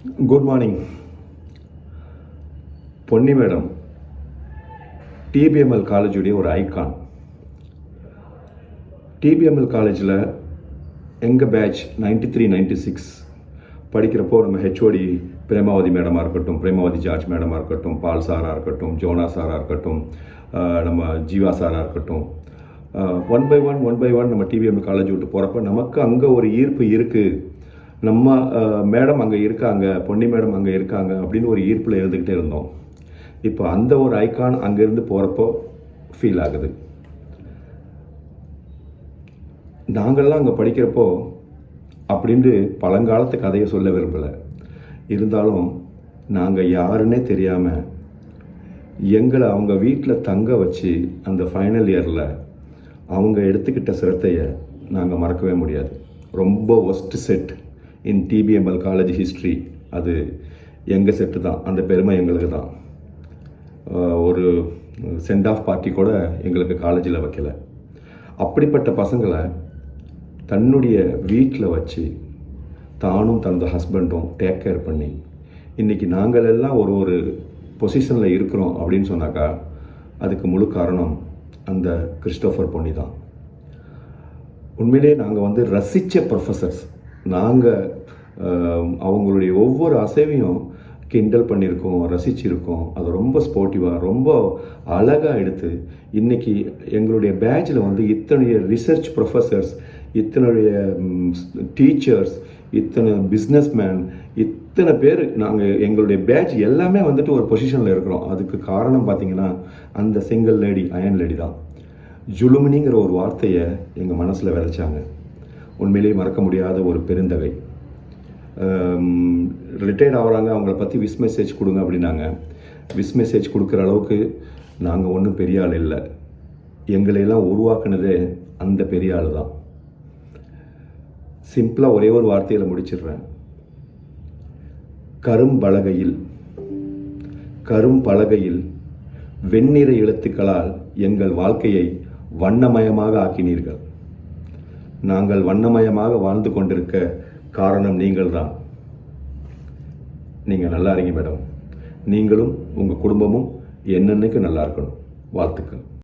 Good morning Ponni madam TBML காலேஜுடைய ஒரு icon TBML காலேஜில் எங்கள் batch ninety three ninety six படிக்கிறப்போ நம்ம ஹெச்ஓடி பிரேமாவதி மேடமாக இருக்கட்டும் பிரேமாவதி ஜார்ஜ் மேடமாக இருக்கட்டும் பால் சாராக இருக்கட்டும் ஜோனா சாராக இருக்கட்டும் நம்ம ஜீவா சாராக இருக்கட்டும். One by one one by one நம்ம டிபிஎம் காலேஜ் விட்டு போகிறப்ப நமக்கு அங்கே ஒரு ஈர்ப்பு இருக்குது நம்ம மேடம் அங்கே இருக்காங்க பொன்னி மேடம் அங்கே இருக்காங்க அப்படின்னு ஒரு ஈர்ப்பில் இருந்துக்கிட்டே இருந்தோம். இப்போ அந்த ஒரு ஐக்கான் அங்கேருந்து போகிறப்போ ஃபீல் ஆகுது. நாங்கள்லாம் அங்கே படிக்கிறப்போ அப்படின்ட்டு பழங்காலத்து கதையை சொல்ல விரும்பலை. இருந்தாலும் நாங்கள் யாருன்னே தெரியாமல் எங்களை அவங்க வீட்டில் தங்க வச்சு அந்த ஃபைனல் இயரில் அவங்க எடுத்துக்கிட்ட சிரத்தையை நாங்கள் மறக்கவே முடியாது. ரொம்ப worst set in TBML college history அது எங்கள் செட்டு தான் அந்த பெருமை எங்களுக்கு தான். ஒரு சென்ட் ஆஃப் பார்ட்டி கூட எங்களுக்கு காலேஜில் வைக்கல. அப்படிப்பட்ட பசங்களை தன்னுடைய வீட்டில் வச்சு தானும் தனது ஹஸ்பண்டும் டேக் கேர் பண்ணி இன்றைக்கி நாங்கள் எல்லாம் ஒரு ஒரு பொசிஷனில் இருக்கிறோம் அப்படின்னு சொன்னாக்கா அதுக்கு முழு காரணம் அந்த கிறிஸ்டோஃபர் பொன்னி தான். உண்மையிலே நாங்கள் வந்து ரசித்த ப்ரொஃபஸர்ஸ் நாங்கள் அவங்களுடைய ஒவ்வொரு அசைவையும் கிண்டல் பண்ணியிருக்கோம் ரசிச்சிருக்கோம். அது ரொம்ப ஸ்போர்ட்டிவாக ரொம்ப அழகாக எடுத்து இன்றைக்கி எங்களுடைய பேட்சில் வந்து இத்தனைய ரிசர்ச் ப்ரொஃபஸர்ஸ் இத்தனைய டீச்சர்ஸ் இத்தனை பிஸ்னஸ்மேன் இத்தனை பேர் நாங்கள் எங்களுடைய பேட்ச் எல்லாமே வந்துட்டு ஒரு பொசிஷனில் இருக்கிறோம். அதுக்கு காரணம் பார்த்தீங்கன்னா அந்த சிங்கிள் லேடி அயன் லேடி தான். ஜுலுமினிங்கிற ஒரு வார்த்தையை எங்கள் மனசில் விதைச்சாங்க. உண்மையிலேயே மறக்க முடியாத ஒரு பெருந்தகை. ரிட்டையர்ட் ஆகிறாங்க அவங்கள பற்றி விஸ் மெசேஜ் கொடுங்க அப்படின்னாங்க. விஸ் மெசேஜ் கொடுக்குற அளவுக்கு நாங்கள் ஒன்றும் பெரிய ஆள் இல்லை. எங்களையெல்லாம் உருவாக்குனதே அந்த பெரிய ஆள் தான். சிம்பிளாக ஒரே ஒரு வார்த்தையில் முடிச்சிடுறேன். கரும்பலகையில் கரும்பலகையில் வெண்ணிற எழுத்துக்களால் எங்கள் வாழ்க்கையை வண்ணமயமாக ஆக்கினீர்கள். நாங்கள் வண்ணமயமாக வாழ்ந்து கொண்டிருக்க காரணம் நீங்கள் தான் நீங்கள் நல்லா இருங்க மேடம். நீங்களும் உங்கள் குடும்பமும் என்னென்னைக்கு நல்லா இருக்கணும். வாழ்த்துக்கள்.